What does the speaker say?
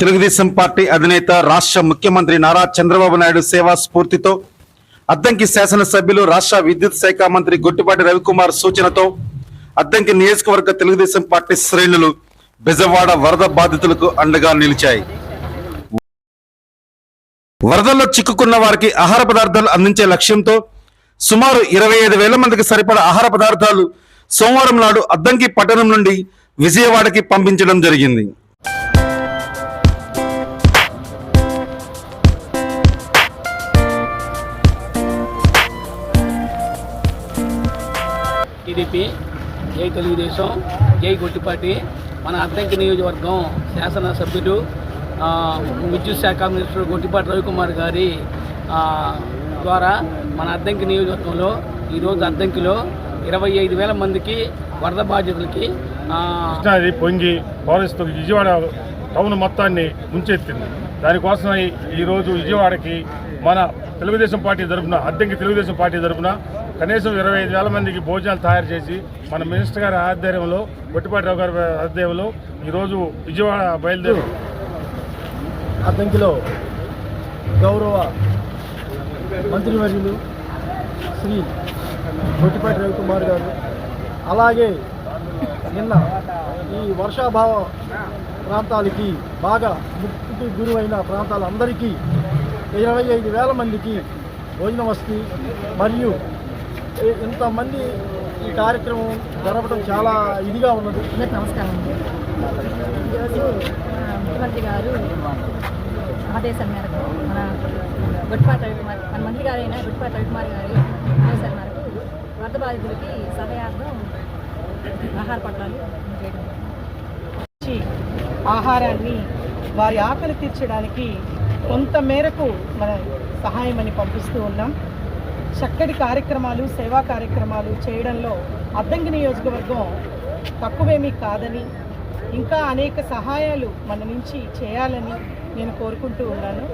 Telugu Desam party అధినేత రాష్ట్ర ముఖ్యమంత్రి నారా చంద్రబాబు నాయుడు సేవా స్ఫూర్తితో అద్దంకి శాసనసభ్యులు రాష్ట్ర విద్యుత్ శాఖ మంత్రి గొట్టిపాటి రవికుమార్ సూచనతో అద్దంకి నియోజకవర్గ తెలుగుదేశం పార్టీ శ్రేణులు బెజవాడ వరద బాధితులకు అండగా నిలిచాయి. వరదల్లో చిక్కుకున్న వారికి ఆహార పదార్థాలు అందించే లక్ష్యంతో సుమారు ఇరవై ఐదు వేల మందికి సరిపడా ఆహార పదార్థాలు సోమవారం నాడు అద్దంకి పట్టణం నుండి విజయవాడకి పంపించడం జరిగింది. టీడీపీ జై తెలుగుదేశం జై గొట్టిపాటి. మన అద్దంకి నియోజకవర్గం శాసనసభ్యులు విద్యుత్ శాఖ మినిస్టర్ గొట్టిపాటి రవికుమార్ గారి ద్వారా మన అద్దంకి నియోజకవర్గంలో ఈరోజు అద్దంకిలో ఇరవై ఐదు వేల మందికి వరద బాధితులకి ఆ, కృష్ణానది పొంగి పౌరస్తు విజయవాడ టౌన్ మొత్తాన్ని ముంచెత్తింది. దానికోసం ఈరోజు విజయవాడకి మన తెలుగుదేశం పార్టీ తరఫున అద్దెకి తెలుగుదేశం పార్టీ తరఫున కనీసం ఇరవై ఐదు వేల మందికి భోజనాలు తయారు చేసి మన మినిస్టర్ గారి ఆధ్వర్యంలో బొట్టిపాటి రావు గారి ఆధ్వర్యంలో ఈరోజు విజయవాడ బయలుదేరు అద్దంకిలో గౌరవ మంత్రివర్యులు శ్రీ బొట్టిపాటి రవికుమార్ గారు అలాగే నిన్న ఈ వర్షాభావ ప్రాంతాలకి బాగా ముక్కుకి గురువైన ప్రాంతాలందరికీ ఇరవై ఐదు వేల మందికి భోజన వసతి మరియు ఇంతమంది ఈ కార్యక్రమం జరపడం చాలా ఇదిగా ఉన్నది. నమస్కారం అండి. ఈరోజు ముఖ్యమంత్రి గారు ఆదేశం మేరకు మన గుట్పాటి రవికుమార్ మన మంత్రి గారు గుట్పాటి రవికుమార్ గారి ఆదేశం మేరకు వరద బాధితులకి సమయార్థం ఆహార పట్టాలు చేయడం ఆహారాన్ని వారి ఆకలి తీర్చడానికి కొంత మేరకు మన అని పంపిస్తూ ఉన్నాం. చక్కటి కార్యక్రమాలు సేవా కార్యక్రమాలు చేయడంలో అద్దంకి నియోజకవర్గం తక్కువేమీ కాదని ఇంకా అనేక సహాయాలు మన నుంచి చేయాలని నేను కోరుకుంటూ ఉన్నాను.